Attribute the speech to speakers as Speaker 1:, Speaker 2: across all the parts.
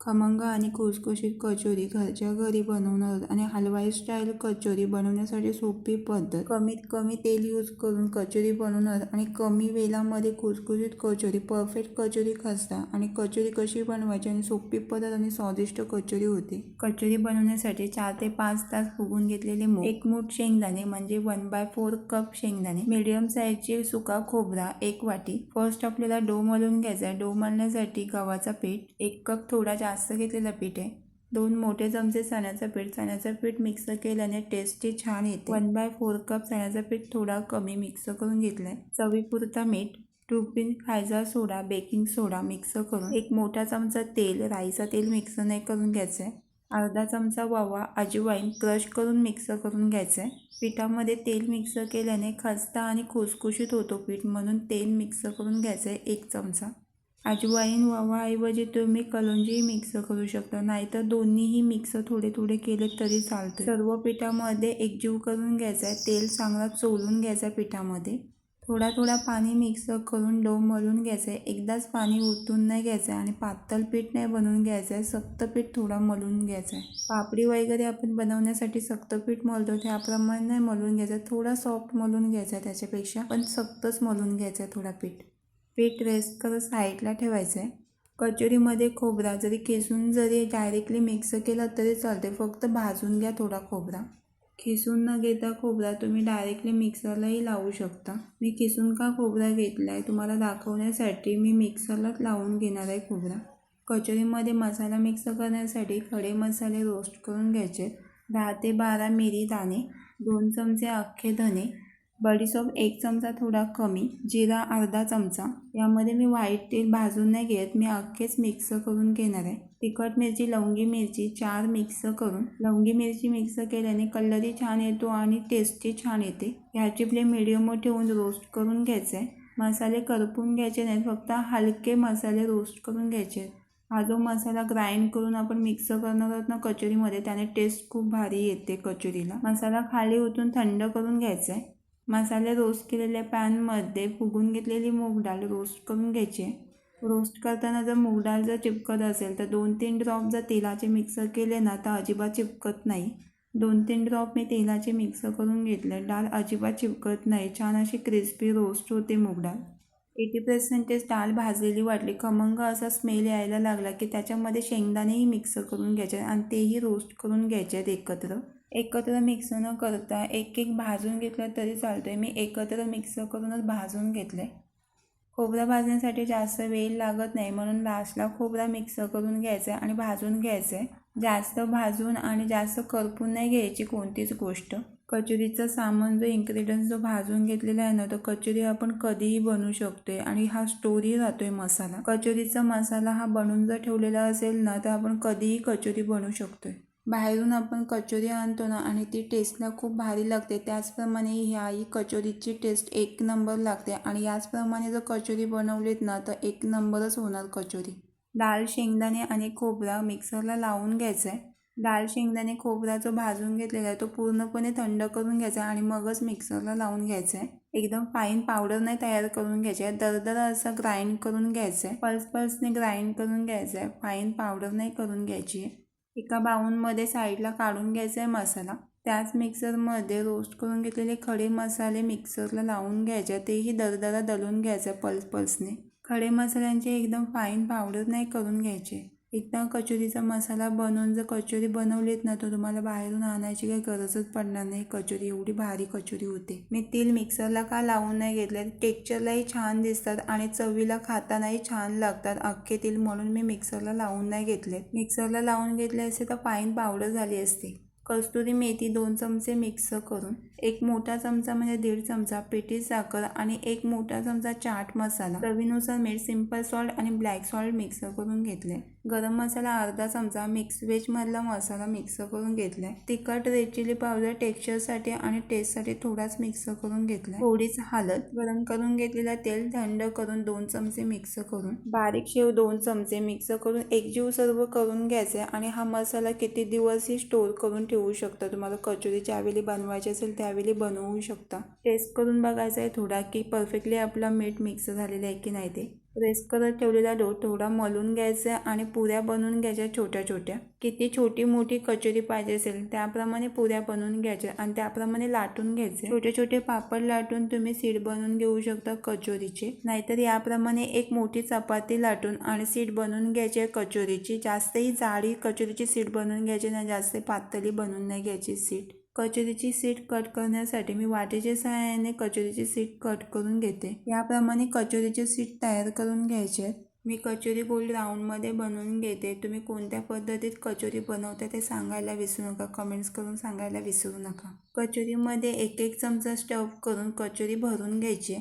Speaker 1: खमंग आणि खुसखुशीत कचोरी घरच्या घरी बनवणार आणि हलवाई स्टाईल कचोरी बनवण्यासाठी सोपी पद्धत. कमीत कमी तेल यूज करून कचोरी बनवणार आणि कमी वेळामध्ये खुसखुशीत कचोरी परफेक्ट कचोरी खस्ता आणि कचोरी कशी बनवायची आणि सोपी पद्धत आणि स्वादिष्ट कचोरी होते. कचोरी बनवण्यासाठी चार ते पाच तास फुगून घेतलेले मूग एक मूठ शेंगदाणे म्हणजे वन बाय फोर कप शेंगदाणे मिडियम साईजचे सुका खोबरा एक वाटी. फर्स्ट आपल्याला डो मलून घ्यायचा डो मलण्यासाठी गव्हाचा पीठ एक कप थोडा जास्त घेतलेलं पीठ आहे. दोन मोठे चमचे चण्याचं पीठ चण्याचं पीठ मिक्स केल्याने टेस्टी छान येते. वन बाय फोर कप चण्याचं पीठ थोडा कमी मिक्स करून घेतलाय. चवीपुरता मीठ टू पिन खायचा सोडा बेकिंग सोडा मिक्स करून. एक मोठा चमचा तेल राईचं तेल मिक्स नाही करून घ्यायचं आहे अर्धा चमचा वावा अजवाईन क्रश करून मिक्स करून घ्यायचं आहे पिठामध्ये तेल मिक्स केल्याने खस्ता आणि खुसखुशीत होतो पीठ म्हणून तेल मिक्स करून घ्यायचं आहे एक चमचा. अजवाईन वावाऐवजी तुम्ही कलोंजीही मिक्स करू शकता. नाहीतर दोन्हीही मिक्स थोडे थोडे केले तरी चालते सर्व पिठामध्ये एकजीव करून घ्यायचा आहे तेल चांगला चोलून घ्यायचं आहे पिठामध्ये. थोडा थोडा पाणी मिक्स करून डो मळून घ्यायचं आहे एकदाच पाणी ओतून नाही घ्यायचं आहे आणि पातळ पीठ नाही बनवून घ्यायचं आहे सक्त पीठ थोडा मळून घ्यायचा आहे पापडी वगैरे आपण बनवण्यासाठी सक्त पीठ मळतो. त्याप्रमाणे नाही मळून घ्यायचं थोडा सॉफ्ट मळून घ्यायचा आहे त्याच्यापेक्षा. पण सक्तच मळून घ्यायचं आहे थोडा पीठ. पीठ रेस्ट करत साईडला ठेवायचं आहे कचोरीमध्ये खोबरा जरी किसून जरी डायरेक्टली मिक्स केला तरी चालते फक्त भाजून घ्या थोडा खोबरा. खिसून न घेता खोबरा तुम्ही डायरेक्टली मिक्सरलाही लावू शकता. मी खिसून का खोबरा घेतला आहे तुम्हाला दाखवण्यासाठी मी मिक्सरलाच लावून घेणार आहे खोबरा. कचोरीमध्ये मसाला मिक्स करण्यासाठी खडे मसाले रोस्ट करून घ्यायचे. दहा ते बारा मिरी दाणे दोन चमचे अख्खे धने बडीसोप एक चमचा थोडा कमी जिरा अर्धा चमचा. यामध्ये मी व्हाईट तेल भाजून नाही घेत मी अख्खेच मिक्स करून घेणार आहे. तिखट मिरची लवंगी मिरची चार मिक्स करून. लवंगी मिरची मिक्स केल्याने कलरही छान येतो आणि टेस्टही छान येते. ह्याची फ्लेम मिडियमवर ठेवून रोस्ट करून घ्यायचं आहे मसाले करपून घ्यायचे नाहीत फक्त हलके मसाले रोस्ट करून घ्यायचे. हा जो मसाला ग्राइंड करून आपण मिक्स करणार आहोत ना कचोरीमध्ये त्याने टेस्ट खूप भारी येते कचोरीला. मसाला खाली ओतून थंड करून घ्यायचा आहे मसाले रोस्ट केलेल्या पॅनमध्ये फुगून घेतलेली मूग डाळ रोस्ट करून घ्यायची. रोस्ट करताना जर मूग डाळ जर चिपकत असेल तर दोन तीन ड्रॉप जर तेलाचे मिक्सर केले ना तर अजिबात चिपकत नाही. दोन तीन ड्रॉप मी तेलाचे मिक्सर करून घेतले. डाळ अजिबात चिपकत नाही. छान अशी क्रिस्पी रोस्ट होते मूग डाळ. एटी पर्सेंटेज डाळ भाजलेली वाटली. खमंग असा स्मेल यायला लागला की त्याच्यामध्ये शेंगदाणेही मिक्सर करून घ्यायचे आणि तेही रोस्ट करून घ्यायचे आहेत एकत्र. एकत्र मिक्स न करता एक एक भाजून घेतलं तरी चालतं आहे मी एकत्र मिक्स करूनच भाजून घेतलं आहे खोबरं भाजण्यासाठी जास्त वेळ लागत नाही. म्हणून लास्टला खोबरा मिक्स करून घ्यायचा आहे आणि भाजून घ्यायचं आहे जास्त भाजून आणि जास्त करपून नाही घ्यायची कोणतीच गोष्ट. कचोरीचं सामान जो इन्ग्रेडियंट्स जो भाजून घेतलेला आहे ना तो कचोरी आपण कधीही बनवू शकतोय आणि हा स्टोरी राहतोय मसाला. कचोरीचा मसाला हा बनवून जर ठेवलेला असेल ना तर आपण कधीही कचोरी बनवू शकतोय. बाहेरून आपण कचोरी आणतो ना आणि ती टेस्टला खूप भारी लागते. त्याचप्रमाणे ह्याही कचोरीची टेस्ट एक नंबर लागते आणि याचप्रमाणे जर कचोरी बनवलीत ना तर एक नंबरच होणार कचोरी. डाळ शेंगदाणे आणि खोबरा मिक्सरला लावून घ्यायचं आहे डाळ शेंगदाणे खोबरा जो भाजून घेतलेला आहे तो पूर्णपणे थंड करून घ्यायचा आहे आणि मगच मिक्सरला लावून घ्यायचा आहे एकदम फाईन पावडर नाही तयार करून घ्यायची आहे दरदर असं ग्राइंड करून घ्यायचं आहे पल्स पल्सने ग्राइंड करून घ्यायचं आहे फाईन पावडर नाही करून घ्यायची. आहे एका बाऊनमध्ये साईडला काढून घ्यायचा आहे मसाला. त्याच मिक्सरमध्ये रोस्ट करून घेतलेले खडे मसाले मिक्सरला लावून घ्यायचे. तेही दरदरा दलून घ्यायचं पल्स पल्सने खडे मसाल्यांचे एकदम फाईन पावडर नाही करून घ्यायचे. एकदा कचोरीचा मसाला बनवून जर कचोरी बनवलीत ना तर तुम्हाला बाहेरून आणायची काही गरजच पडणार नाही. कचोरी एवढी भारी कचोरी होते. मी तेल मिक्सरला का लावून नाही घेतले टेक्चरलाही छान दिसतात आणि चवीला खातानाही छान लागतात अख्खे तेल म्हणून मी मिक्सरला लावून नाही घेतले. मिक्सरला लावून घेतले असते तर फाईन पावडर झाली असते. कस्तुरी मेथी दोन चमचे मिक्स करून एक मोठा चमचा म्हणजे दीड चमचा पिठी साखर आणि एक मोठा चमचा चाट मसाला. चवीनुसार मीठ सिंपल सॉल्ट आणि ब्लॅक सॉल्ट मिक्स करून घेतले. गरम मसाला अर्धा चमचा मिक्स व्हेजमधला मसाला मिक्स करून घेतलाय तिखट रेड चिली पावडर टेक्स्चरसाठी आणि टेस्टसाठी थोडाच मिक्स करून घेतलाय थोडीच हालत गरम करून घेतलेला तेल थंड करून दोन चमचे मिक्स करून. बारीक शेव दोन चमचे मिक्स करून एकजीव सर्व करून घ्यायचे आणि हा मसाला किती दिवसही स्टोर करून ठेवू शकता. तुम्हाला कचोरी ज्यावेळी बनवायची असेल त्या त्यावेळी बनवू शकता. टेस्ट करून बघायचं आहे थोडा की परफेक्टली आपला मीठ मिक्स झालेलं आहे की नाही ते. प्रेस करत ठेवलेला डो थोडा मलून घ्यायचा आणि पुऱ्या बनवून घ्यायच्या छोट्या छोट्या. किती छोटी मोठी कचोरी पाहिजे असेल त्याप्रमाणे पुऱ्या बनवून घ्यायच्या आणि त्याप्रमाणे लाटून घ्यायचे. छोटे छोटे पापड लाटून तुम्ही सीट बनवून घेऊ शकता कचोरीचे. नाहीतर याप्रमाणे एक मोठी चपाती लाटून आणि सीट बनवून घ्यायची कचोरीची. जास्तही जाडी कचोरीची सीट बनवून घ्यायची नाही जास्त पातळी बनवून नाही घ्यायची सीट कचोरीची सीट कट करण्यासाठी मी वाटेच्या सहाय्याने कचोरीची सीट कट करून घेते. याप्रमाणे कचोरीची सीट तयार करून घ्यायचे मी कचोरी गोल राऊंडमध्ये बनवून घेते. तुम्ही कोणत्या पद्धतीत कचोरी बनवता ते सांगायला विसरू नका. कमेंट्स करून सांगायला विसरू नका. कचोरीमध्ये एक एक चमचा स्टफ करून कचोरी भरून घ्यायची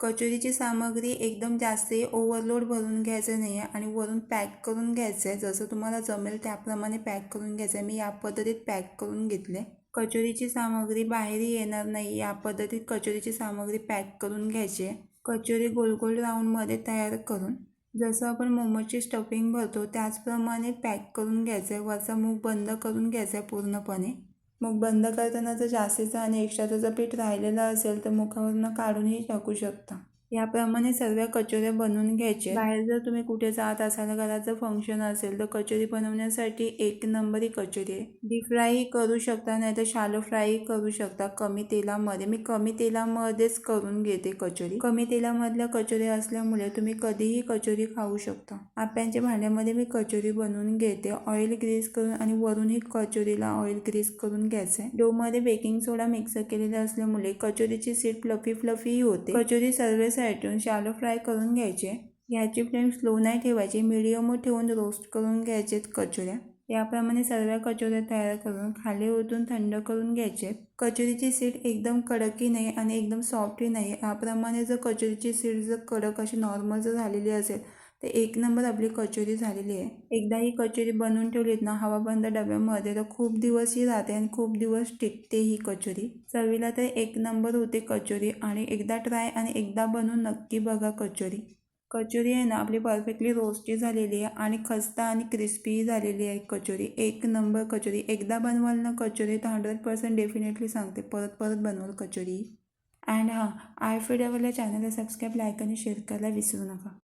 Speaker 1: कचोरीची सामग्री एकदम जास्त ओव्हरलोड भरून घ्यायचं नाही आहे आणि वरून पॅक करून घ्यायचं आहे. जसं तुम्हाला जमेल त्याप्रमाणे पॅक करून घ्यायचं आहे. मी या पद्धतीत पॅक करून घेतले. कचोरीची सामग्री बाहेर येणार नाही. या पद्धतीत कचोरीची सामग्री पॅक करून घ्यायची. आहे कचोरी गोल गोल राऊंडमध्ये तयार करून जसं आपण मोमोची स्टफिंग भरतो त्याचप्रमाणे पॅक करून घ्यायचं. आहे वरचा मूग बंद करून घ्यायचा आहे पूर्णपणे. मग बंद करताना जर जास्तीचं आणि एक्स्ट्राचं जर पीठ राहिलेलं असेल तर मुखावरनं काढूनही टाकू शकता. याप्रमाणे सर्व कचोऱ्या बनवून घ्यायचे. बाहेर जर तुम्ही कुठे जात असाल घराचं फंक्शन असेल तर कचोरी बनवण्यासाठी एक नंबरी कचोरी आहे. डीप फ्रायही करू शकता नाही तर शालो फ्रायही करू शकता. कमी तेलामध्ये मी कमी तेलामध्येच करून घेते कचोरी. कमी तेलामधल्या कचोऱ्या असल्यामुळे तुम्ही कधीही कचोरी खाऊ शकता. आप्यांच्या भांड्यामध्ये मी कचोरी बनवून घेते. ऑइल ग्रीस करून आणि वरूनही कचोरीला ऑइल ग्रीस करून घ्यायचं. आहे डोमध्ये बेकिंग सोडा मिक्स केलेला असल्यामुळे कचोरीची सीट फ्लफी फ्लफी होते. कचोरी सर्व साईडून शालो फ्राय करून घ्यायचे. ह्याची फ्लेम स्लो नाही ठेवायची मिडियमवर ठेवून रोस्ट करून घ्यायचेत कचोऱ्या. याप्रमाणे सर्व कचोऱ्या तयार करून खाली ओतून थंड करून घ्यायचे. कचोरीची सीट एकदम कडकही नाही आणि एकदम सॉफ्टही नाही. याप्रमाणे जर कचोरीची सीट जर कडक अशी नॉर्मल जर झालेली असेल तर एक नंबर आपली कचोरी झालेली आहे. एकदा ही कचोरी बनवून ठेवलीत ना हवाबंद डब्यामध्ये तर खूप दिवसही राहते आणि खूप दिवस टिकते ही कचोरी. चवीला तर एक नंबर होते कचोरी आणि एकदा ट्राय आणि एकदा बनवून नक्की बघा कचोरी. कचोरी आहे ना आपली परफेक्टली रोस्टी झालेली आहे आणि खस्ता आणि क्रिस्पी झालेली आहे कचोरी. एक नंबर कचोरी. एकदा बनवाल ना कचोरी तर हंड्रेड पर्सेंट डेफिनेटली सांगते. परत परत बनवाल कचोरी. अँड हां आय फीड चॅनलला सबस्क्राईब लाईक आणि शेअर करायला विसरू नका.